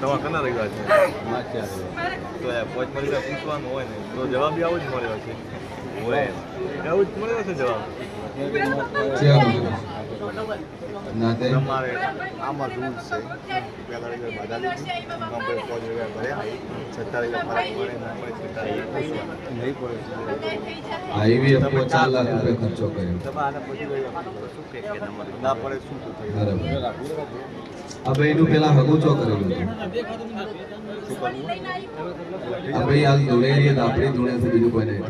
તમારે કના રહ્યા છે? તો પોચ મળી પૂછવાનું હોય ને તો જવાબ બી આવો જ મળ્યો છે. હોય. આવું જ મળ્યો છે જવાબ? તમારે આમાં રૂલ્સ છે. પહેલા રીતે બાધા લીધી. કમ્પ્લેટ પોચ રૂપિયા ભર્યા. છતાં રીતે ફરક પડે ના પડે છતાં રીતે પૂછવાનું નહીં પડે. આઈવીએફ પર ચાર લાખ રૂપિયા ખર્ચો કર્યો. તમે આને પછી. આપો. શું કે ના પડે શું થયું બરાબર. આ ભાઈનું પેલા હગુચો કરેલું. આ ભાઈ હાલ ધુળેરી બીજું કોઈ નહીં.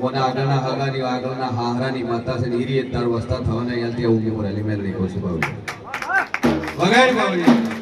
કોના આગળના હગાની, આગળના હાહરાની માતા છે ને ઈરી જ તાર વસ્તા થવાના બાબુ વગાડ બાબુ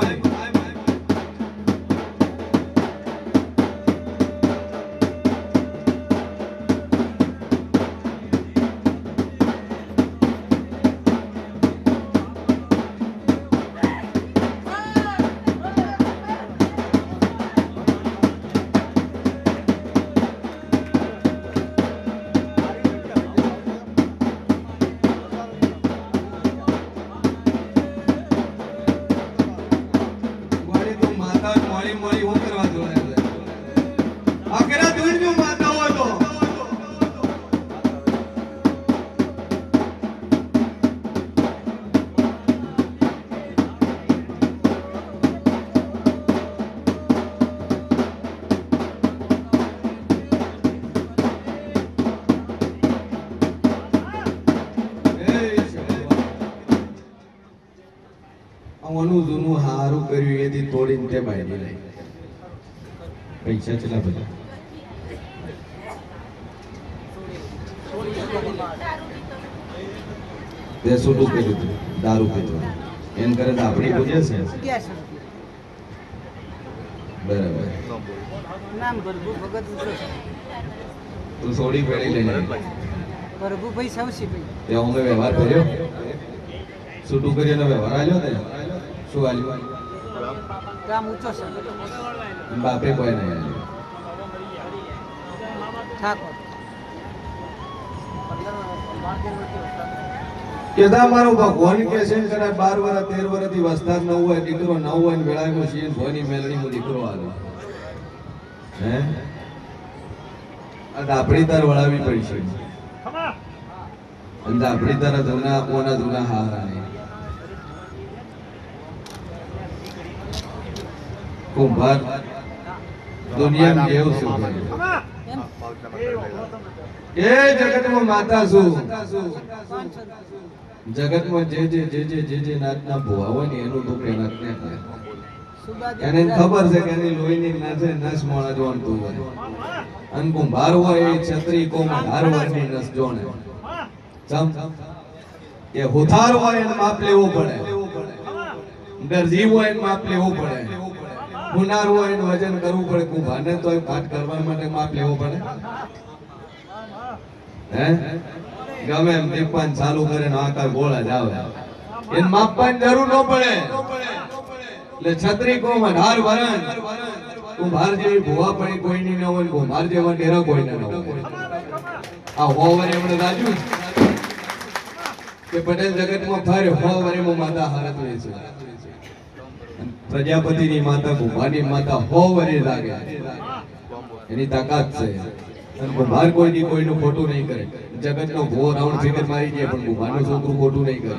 આય તે બાયડી લઈ. પૈસા ચલા બધા? તે શું કર્યું તું દારૂ પીતો એમ કરે તો આપણી પૂજે છે? બરાબર. તું સોડી પેડી લઈ આવી. પ્રભુ ભાઈ સૌસી તે અમે વ્યવહાર કર્યો? છૂટું કરીને વ્યવહાર આવ્યો ને? શું આલ્યું? કામ ઊંચો છે. બાપે કોઈ નહીં ઠાકોર. કેદા મારો ભગવાન કે છે ને કદાચ બાર વર્ષ તેર વર્ષથી વસ્તાર ન હોય દીકરો ન હોય ને વેળામાં છીએ ભોની મેલની હું દીકરો આવે હે? આ દાપડી તાર વળાવી પડી છે. અને દાપડી તાર જૂના કોના જૂના હારા નહીં કુંભાર દુનિયા દેવ શું કરે? એમ પાઉચના પકડ એ જગતમાં માતા શું? પાંચસો જગતમાં જે જે જે જે જે જે નાચના ભુવા હોય ને એનું તો પેલા જ ને એને ખબર છે કે એની લોહીની નસે નસ મોણા જોણતું હોય. અને કુંભાર હોય એ છત્રી કોમાં હારવારની નસ જોણે. સમ કે હુથાર હોય એને માપ લેવું પડે. દરજી હોય એને માપ લેવું પડે. ગુનાર હોય એને વજન કરવું પડે કુંભાને તો ભાત કરવા માટે માપ લેવો પડે. હે? ગમે એમ ટીપાન ચાલુ કરે ને આકાર ગોળા જ આવે. એને માપવાની જરૂર ન પડે. એટલે છત્રી કોમન હાર વરણ કુંભાર જેવી ભુવા પડી કોઈની ન હોય કુંભાર જેવા ડેરા કોઈને ન હોય. આ હો વરે એમણે રાજુ કે પટેલ જગતમાં ફરે હો વરે માં માતા હારત હોય છે. પ્રજાપતિની માતા કુંભારની માતા હો વરે લાગે. એની તાકાત છે. અને કુંભાર કોઈ દી કોઈનું ખોટું નહીં કરે. જગતનો ભૂવો રાઉન્ડ ફિગર મારી જાય પણ કુંભારનું છોકરું ખોટું નહીં કરે.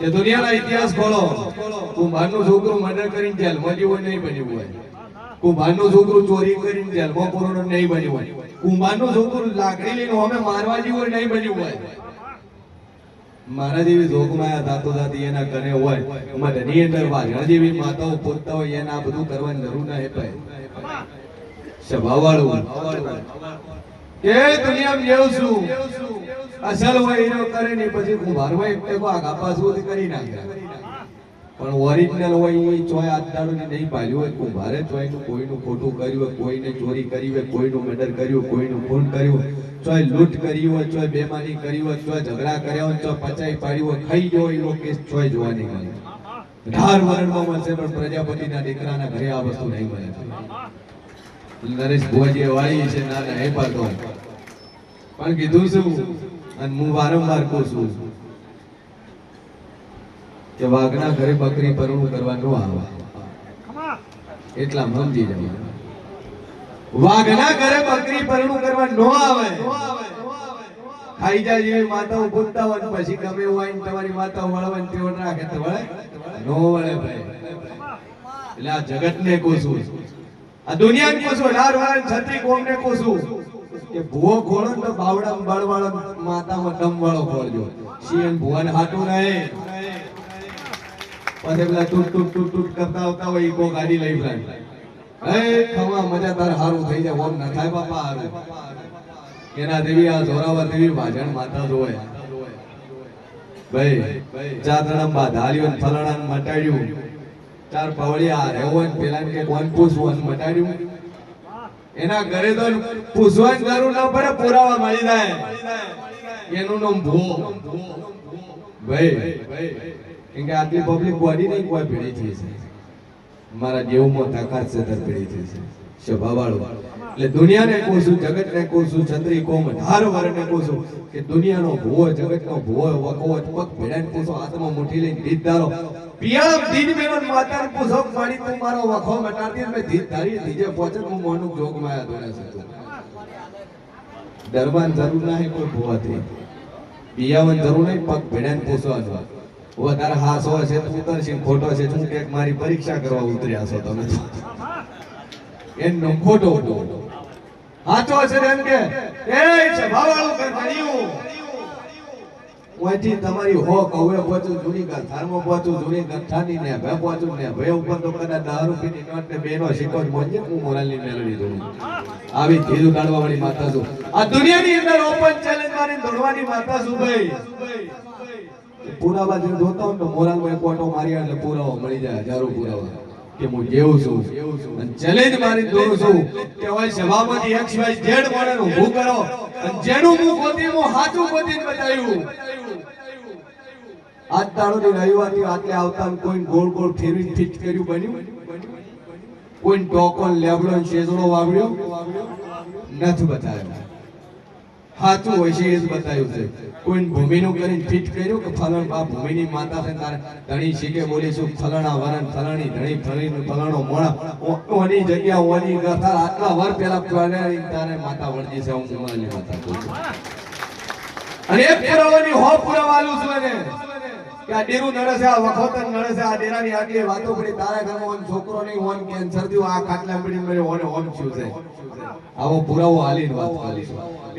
કે દુનિયાના ઇતિહાસ ખોલો કુંભારનું છોકરું મર્ડર કરીને જેલમાં જેવું નહીં બન્યું હોય. કુંભારનું છોકરું ચોરી કરીને જેલમાં પૂરો નહીં બન્યું હોય. કુંભારનું છોકરું લાકડી લઈને અમે મારવા જેવું નહીં બન્યું હોય. મારા જેવી જોગમાયા દાતો દાદી એના ઘરે હોય, એમાં ધની અંદર વાઘણ જેવી માતાઓ પોતતા હોય, એને આ બધું કરવાની જરૂર ના હેપાય સ્વભાવવાળું એ દુનિયામાં જેવું છું. અસલ હોય એનો કરે ને પછી કુંભારમાં એક ટેકો આગા પાછું કરી નાખે પણ ઓરિજિનલ હોય એ ચોય આદાડું નહીં પાડ્યું હોય. કુંભારે ચોયનું, કોઈનું ખોટું કર્યું હોય, કોઈને ચોરી કરી હોય, કોઈનું મર્ડર કર્યું કોઈનું ખૂન કર્યું ચોય લૂંટ કરી હોય, ચોય બેમાની કરી હોય, ચોય ઝઘડા કર્યા હોય, ચોય પચાઈ પાડ્યું હોય, ખાઈ ગયો એવો કેસ ચોય જોવા નહીં મળે. ધાર વર્ણમાં મળશે, પણ પ્રજાપતિના દીકરાના ઘરે આ વસ્તુ નહીં મળે. નરેશ ભોજી વાળી છે, ના ના, એ પાતો પણ કીધું શું? અને હું વારંવાર કહું છું કે વાઘના ઘરે બકરી પરણું કરવાનું આવે. એટલા સમજી જાવ વાઘના ઘરે બકરી પરણું કરવા નો આવે. ખાઈ જાય જેવી માતાઓ પૂછતા હોય ને પછી ગમે હોય ને તમારી માતાઓ વળવે ને તેવડ રાખે તો વળે? નો વળે ભાઈ. એટલે આ જગતને કોશું આ દુનિયાને કોશું લાર વાર છત્રી કોમને કોશું કે ભૂવો ખોળો ને તો બાવડા બળવાળો માતામાં દમ વાળો ખોળજો. શિયન ભુવન હાટું નહીં. પછી પેલા તૂટ તૂટ ટૂટ તૂટ કરતા આવતા હોય કો ગાડી લઈ જાય. એ ખમા મજા તાર હારું થઈ જાય, ઓમ ના થાય બાપા હારું. એના દેવી આ જોરાવર દેવી ભાજણ માતા જોય ભાઈ ચાતરણમ બા ધાલ્યો ને ફલાણા ને મટાડ્યું. ચાર પવળિયા રેવો ને પેલા કે કોણ પૂછવું મટાડ્યું. એના ઘરે તો પૂછવાની જરૂર ના પડે, પુરાવા મળી જાય. એનું નામ ભૂવો. ભાઈ કે આટલી પબ્લિક બોડી નહીં કોઈ ભેળી થઈ છે. મારા જેવમાં તાકાત છે તર ભેળી થઈ છે. સ્વભાવવાળું. એટલે દુનિયાને કહું છું, જગતને કહું છું, ચંદ્રી કોમ ધાર વરને કહું છું કે દુનિયાનો ભૂવો, જગતનો ભૂવો વખો પગ ભેડાને પૂછો હાથમાં મુઠી લઈને ધીત ધારો. પિયાળમ દીન મેળો માતાર પૂછો મારી તું મારો વખો મટાડી મે ધીત ધારી, ધીજે પહોંચે હું મોનું જોગ માયા દોડે છું ડરવાની જરૂર નહીં, કોઈ ભૂવાથી પિયાવન જરૂર નહીં, પગ ભેડાને પૂછવાનું વધારે હાસો છે તું ખોટો છે. તું કે મારી પરીક્ષા કરવા ઉતર્યા છો તમે? એમનો ખોટો હતો. હાચો છે એમ કે? એ સ્વભાવવાળું કર ગણ્યું ઓયથી તમારી હો કવે પહોંચું જૂની ગથારમાં પહોંચું જૂની ગઠ્ઠાની ને ભે પહોંચું ને ભે ઉપર તો કદાચ દહ રૂપિયાની નોટ ને બેનો સિક્કો મોજે હું મોરાલની મેળવી દઉં. આવી ધીરું કાઢવા વાળી માતા છું આ દુનિયાની અંદર ઓપન ચેલેન્જ મારી દોડવાની માતા છું ભાઈ. પુરાવા જે જોતા હોય તો મોરાલમાં એક ઓટો માર્યા એટલે પુરાવો મળી જાય, હજારો પુરાવા. કે હું જેવું છું. અને ચેલેન્જ મારી દોડું છું કે હોય સભામાંથી એક્સ વાય ઝેડ મળે ઊભું કરો. જેનું હું ગોતી હું સાચું ગોતીને બતાવ્યું. આજ દાડોની રવિવારથી આટલે આવતા કોઈ ગોળ ગોળ ફેરવી ફિટ કર્યું બન્યું? કોઈ ટોકન લેબડો શેજડો વાવડ્યો? નથી બતાવ્યો. સાચું હોય છે એ જ બતાવ્યું છે. કોઈ ભૂમિનું કરીને ફિટ કર્યું કે ફલણ બા ભૂમિની માતા છે, તારે ધણી શીખે બોલી શું ફલણા વરણ, ફલણી ધણી, ફલણી, ફલણો મોણા. ઓની જગ્યા ઓની કથા આટલા વર પેલા ફલણી તારે માતા વળજી છે, હું માતા અને એ પુરાવાની હો પુરાવાલું છું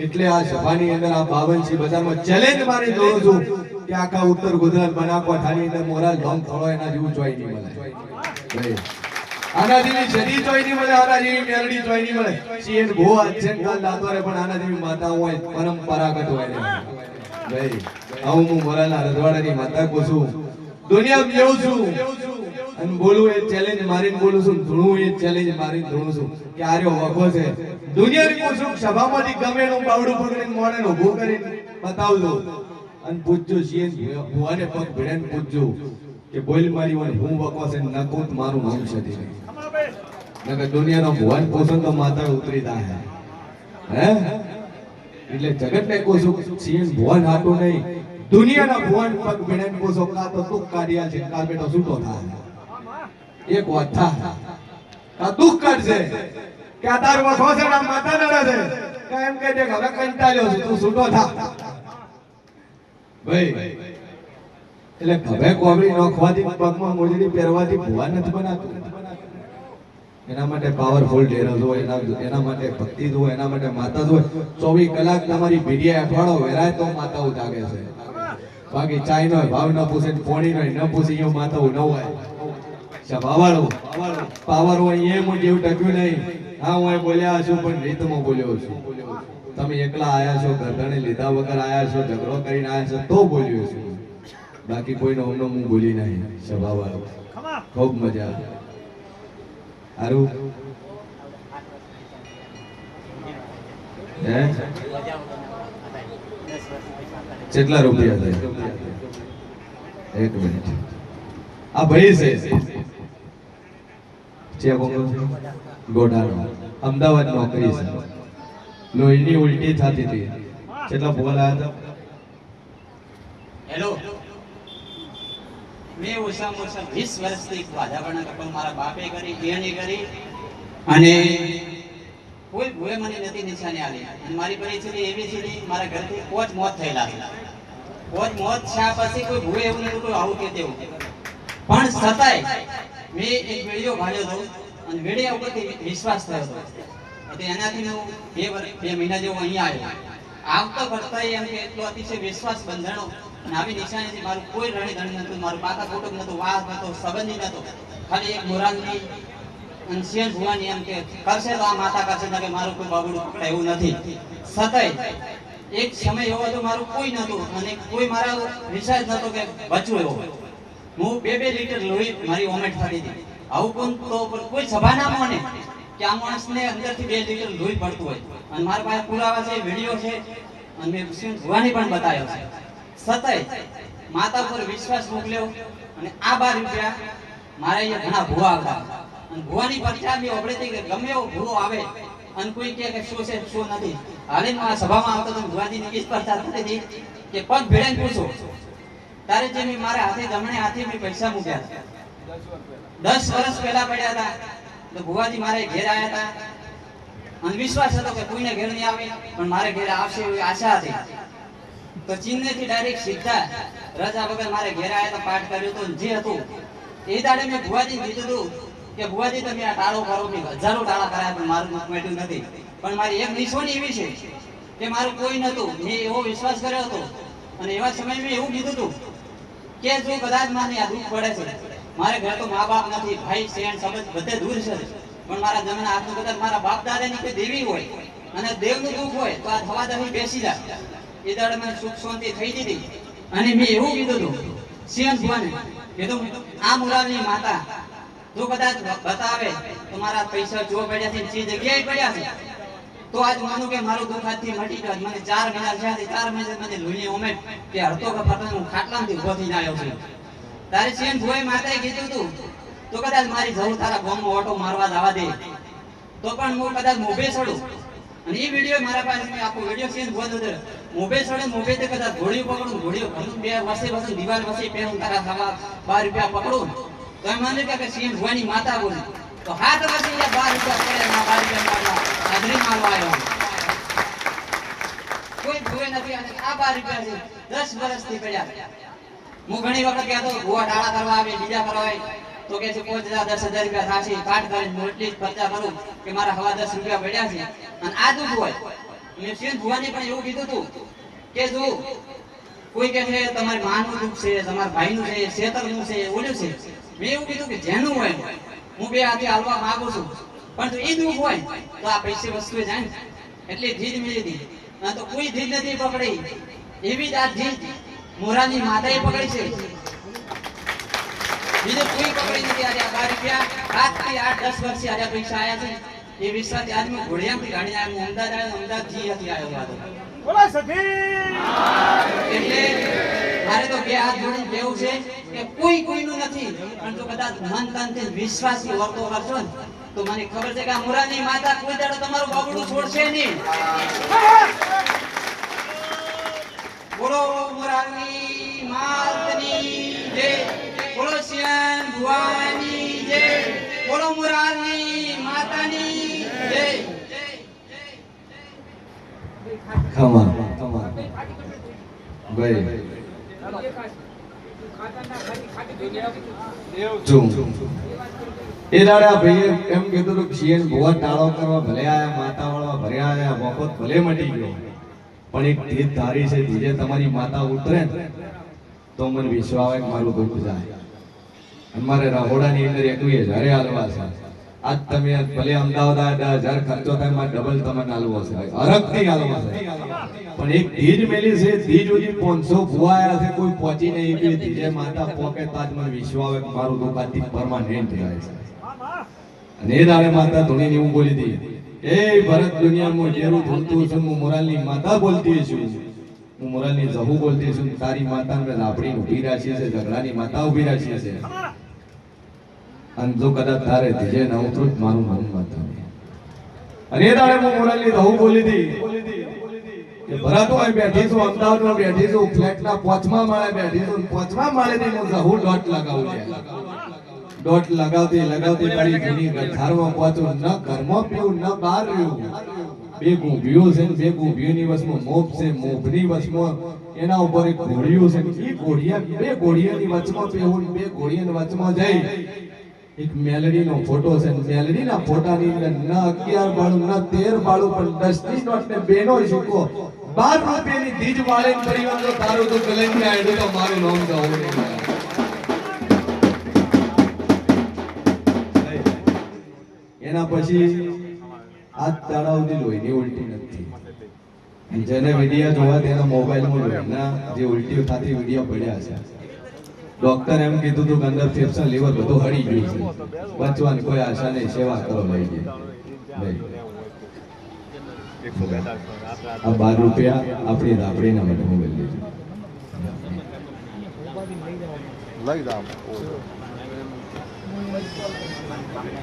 એટલે આ સભાની અંદર આ બાવનસી બજારમાં ચેલેન્જ મારી દોડું છું કે આખા ઉત્તર ગુજરાત બનાસકાંઠાની અંદર મોરાલ થોડો એના જેવું જોઈ નહીં મળે. આના જેવી જડી જોઈ નહીં મળે આના જેવી જોઈ મળે. પણ આના જેવી માતા હોય, પરંપરાગત હોય આવું હું મોરાના રજવાડાની માતા કો છું. દુનિયા જેવું છું. અને બોલું એ ચેલેન્જ મારીને બોલું છું. ધૂણું એ ચેલેન્જ મારીને ધૂણું છું. કે આર્યો વખો છે. દુનિયાની કહું છું, સભામાંથી ગમે એનું બાવડું પકડીને મોડે ઊભું કરીને બતાવજો. અને પૂછજો છીએ ભુવાને પગ ભીડે પૂછજો કે બોલ મારી વન હું વખો છે? નકુત મારું નામ છે નકર દુનિયાનો ભુવાન પોષણ તો માતા ઉતરી જાય. હે? એટલે જગતને કહું છું સીન ભુવન હાટું નહીં. દુનિયાના ભુવન પગ ભીડેને પોષો કા તો તું કાઢ્યા છે કા બેટો છૂટો થાય? એક વાત થા કા દુઃખ કાઢશે. કે આ તાર વસો છે ના માતા નડે છે. કે એમ કે છે કે હવે કંટાળ્યો છું, તું છૂટો થા ભાઈ, એટલે ખભે કોબળી નોખવાથી પગમાં મોજડી પહેરવાથી ભુવા નથી બનાતું. એના માટે પાવરફુલ ડેરો હોય એના એના માટે ભક્તિ હોય એના માટે માતા હોય. ચોવીસ કલાક તમારી ભીડિયા અઠવાડો વેરાય તો માતાઓ જાગે છે. બાકી ચાઈ નો ભાવ ન પૂછે પોણી નો ન પૂછે એવું માતાઓ ન હોય સભાવાળો પાવર હોય એમ હું જેવું ટક્યું નહીં. હા હું બોલ્યા છું પણ રીતમાં બોલ્યો છું. તમે એકલા આયા છો ગરદણે લીધા વગર આયા છો ઝઘડો કરીને આયા છો તો બોલ્યો છું. બાકી કોઈનો હમનો હું બોલી નહીં સભાવાળો ખૂબ મજા કેટલા રૂપિયા થાય? એક મિનિટ. આ ભાઈ છે. અમદાવાદ નોકરી છે. લોહીની ઉલટી થતી હતી. કેટલા બોલા હતા હેલો મેં ઓછામાં ઓછા વીસ વર્ષથી વાધાપણા કપલ મારા બાપે કરી એને કરી. અને કોઈ ભૂલે મને નથી નિશાની આવી અને મારી પરિસ્થિતિ એવી છે કે મારા ઘરથી કોચ મોત થયેલા છે. પોચ મોત થયા પછી કોઈ ભૂલે એવું નહીં કોઈ આવું કે તેવું પણ છતાંય મેં એક વીડિયો ભાડ્યો હતો અને વીડિયો ઉપરથી વિશ્વાસ થયો હતો. એનાથી હું બે વર્ષ બે મહિના જેવો અહીંયા આવ્યો. આવતો ફરતા એમ કે એટલો અતિશય વિશ્વાસ બંધાણો અને આવી નિશાનીથી મારું કોઈ રણી ધણી નતું મારું પાકા કુટુંબ નતું વાસ નતો સંબંધી નતો ખાલી એક મોરાલની અનશિયન ભુવાની એમ કે, કરશે તો આ માતા કરશે ને કે મારું કોઈ બાબડું પકડાય એવું નથી. સતય, એક સમય એવો હતો મારું કોઈ નતું અને કોઈ મારા વિશ્વાસ નતો કે બચવું એવો હું બે બે લીટર લોહી મારી ઓમેટ થતી હતી. આવું કોણ તો કોઈ સભા ના માને કે આ માણસને અંદરથી બે લીટર લોહી પડતું હોય. અને મારા પાસે પુરાવા છે, વીડિયો છે, અને મેં ભુવાની પણ બતાવ્યો છે. છતાંય માતા પર વિશ્વાસ મોકલ્યો અને આ બાર રૂપિયા મારા અહીંયા ઘણા ભૂવા આવતા. અને ભૂવાની પરીક્ષા બી હતી કે ગમે એવો ભૂવો આવે અને કોઈ કહે કે શું છે, શું નથી. હાલે આ સભામાં આવતો તો ભુવાજીની ઈ સ્પર્ધા હતી કે પગ ભેળાઈને પૂછો. તારે જે મેં મારા હાથે જમણે હાથે મેં પૈસા મૂક્યા દસ વર્ષ પહેલા પડ્યા હતા. તો ભૂવાજી મારે ઘેર આવ્યા હતા. અને વિશ્વાસ હતો કે કોઈને ઘેર નહીં આવે, પણ મારે ઘેર આવશે એવી આશા હતી. તો ચીનને થી ડાયરેક્ટ સીધા રજા વગર મારે ઘેર આવ્યા તો, પાઠ કર્યો તો જે હતું, એ દાડે મેં ભુવાજી કીધું હતું કે, ભુવાજી, તમે આ ટાળો કરો મેં હજારો ટાળા કરાયા પણ મારું મેટ્યું નથી. પણ મારી એક નિશોની એવી છે કે, મારું કોઈ નતું મેં એવો વિશ્વાસ કર્યો હતો અને એવા સમયે મેં એવું કીધું હતું કે, જો કદાચ મને આ દુઃખ પડે છે, મારે ઘરે તો મા બાપ નથી, ભાઈ શેણ સમજ બધે દૂર છે, પણ મારા જમણા હાથનું કદાચ મારા બાપ દાદાની કોઈ દેવી હોય અને દેવનું દુઃખ હોય તો આ થવા દહીં બેસી જાય એ દાડે મને સુખ શાંતિ થઈ દીધી અને મેં એવું કીધું હતું સિંહ ભુવાને કીધું આ મુરાલની માતા, જો કદાચ બતાવે તો મારા પૈસા જો પડ્યા છે જે જગ્યાએ પડ્યા છે, તો આજ માનું કે મારું દુઃખ આજથી મટી ગયું. મને ચાર મહિના થયા ચાર મહિના મને લોહી ઉમે કે હડતો કે ફાટો હું ખાટલામાંથી ઊભો થઈને આવ્યો છું. તારે ચેન ભોય માતાએ કીધું તું તો કદાચ મારી જવું તારા ગામમાં ઓટો મારવા જવા દે, તો પણ હું કદાચ મોભે ચડું અને એ વીડિયો મારા પાસે આખો વીડિયો સીન બંધ હતો. મોબાઈલ છોડે મોબાઈલ તે કદા ઘોડીઓ પકડું, ઘોડીઓ ઘણું બે વર્ષે વર્ષે દિવાલ વર્ષે પહેરું, તારા સવા બાર રૂપિયા પકડું. તો એમ મને કે સીએમ ભવાની માતા બોલી. તો હાથ વર્ષે યા બાર રૂપિયા પડે ના બાર રૂપિયા હાજરી મારવા આવ્યો. કોઈ ભૂએ નથી અને આ બાર રૂપિયા છે. દસ વર્ષથી પડ્યા. હું ઘણી વખત કહેતો, ગોવા ડાળા કરવા આવે, બીજા કરવા આવે. તો કે છે પોચ હજાર, દસ હજાર રૂપિયા થાશે કાટ કરીને હું ખર્ચા કરું કે મારા હવા દસ રૂપિયા પડ્યા છે. અને આ દુઃખ હોય. મેં શિવ ભુવાની પણ એવું કીધું હતું કે જો કોઈ કે છે, તમારી માનું દુઃખ છે, તમારા ભાઈનું છે, શેતરનું છે, ઓલું છે. મેં એવું કીધું કે જેનું હોય, હું બે હાથે હાલવા માંગુ છું. પણ જો એ દુઃખ હોય, તો આ પૈસે વસ્તુ જાય ને. એટલે ધીજ મેળવી દીધી તો કોઈ ધીજ નથી પકડી. એવી જ આ ધીજ મોરાની માતાએ પકડી છે. બીજે કોઈ પકડી નથી. આજે આ બાર રૂપિયા આજથી આઠ દસ વર્ષથી આજે પૈસા આવ્યા છે. એ વિશ્વાસ આજ હું થી ગાડી આવ્યો અમદાવાદ આવ્યો અમદાવાદથી હતી આવ્યો હતો એટલે મારે તો બે હાથ જોડીને કેવું છે કે કોઈ કોઈનું નથી. પણ જો કદાચ મન તનથી વિશ્વાસી વર્તો કરશો ને તો મને ખબર છે કે આ મુરાની માતા કોઈ દાડો તમારું બાબડું છોડશે નહીં. બોલો મુરાની માતની બોલો ભુવાની જય, બોલો મુરારની ભાઈ એ ભાઈએ એમ કીધું હતું શિયન ભુવા ટાળો કરવા ભલે આયા માતા વાળવા ભલે ભલે મટી ગયો પણ એક ધીર ધારી છે, ધીરે તમારી માતા ઉતરે તો મને વિશ્વાસ આવે મારું દુઃખ જાય. અને રાહોડાની અંદર એકવીસ હજારે હાલવા છે. આજ તમે ભલે અમદાવાદ હજાર ખર્ચો થાય મારે ડબલ તમને હાલવો છે. હરખથી હાલવો છે. પણ એક ધીજ મેલી છે, ધીજ સુધી પાંચસો ફુવાયા છે, કોઈ પહોંચી નહીં. એવી ધીજે માતા પોકે તાજ મને વિશ્વ આવે મારું દુઃખ પરમાનેન્ટ થાય છે. અને એ દાડે માતા ધોનીને હું બોલી હતી, એ ભરત દુનિયામાં જેરું ધૂળતું છું, હું મોરાલની માતા બોલતી છું. હું મોરલની જહુ બોલતી છું, તારી માતા મેં લાભડી ઊભી રાખી છે, ઝઘડાની માતા ઊભી રાખી છે. અને જો કદાચ તારે ધીજે ન ઉતરું મારું નામ માતા અને એ તારે હું મોરલની જહુ બોલી હતી ભરત હોય બેઠી છું, અમદાવાદમાં બેઠી છું, ફ્લેટના પોચમા માળે બેઠી છું પાંચમા માળેથી હું જહુ ડોટ લગાવું છે. ડોટ લગાવતી લગાવતી તારી જૂની ઘરમાં પહોંચું, ન ઘરમાં પીવું, ન બહાર રહ્યું. બે ગોભીઓ છે બે ગોભીઓની વચમાં મોપ છે મોપની વચમાં એના ઉપર એક ઘોડિયું છે. એ ઘોડિયા બે ઘોડિયાની વચમાં પીવું બે ઘોડિયાની વચમાં જઈ. એક મેલડીનો ફોટો છે. મેલડીના ફોટાની અંદર ન અગિયાર બાળું, ન તેર બાળું, પણ દસ ત્રીસ નોટ ને બેનો સિક્કો બાર રૂપિયાની દીજ વાળે પરિવાર તો તારું તો કલંકી આડું તો મારું નામ નહીં. એના પછી આ સુધી લોહીની ઉલટી નથી. જેને વીડિયો જોવા તેના મોબાઈલમાં લોહીના જે ઉલટીઓ થતી વીડિયો પડ્યા છે. ડોક્ટર એમ કીધું હતું કે અંદર ફેફસા લીવર બધું હળી ગયું છે. બચવાની કોઈ આશા નહીં, સેવા કરો લઈ ગઈ બાર રૂપિયા આપણી રાબડીના માટે મોબાઈલ લેજો લઈ જામ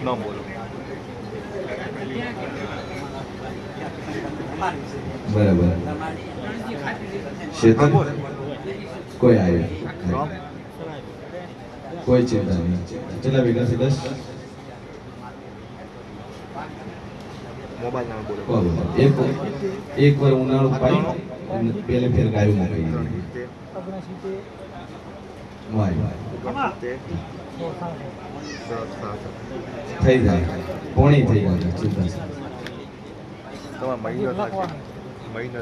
ન બોલો. બરાબર. શેતન કોઈ આવ્યું કોઈ ચિંતા નહીં. કેટલા વીઘા છે દસ. એક વાર ઉનાળો પાઈ પેલે ફેર ગાયું મોકલી દીધી. વાય થઈ જાય. પોણી થઈ જાય ચિંતા તમારા મહિનો મહિનો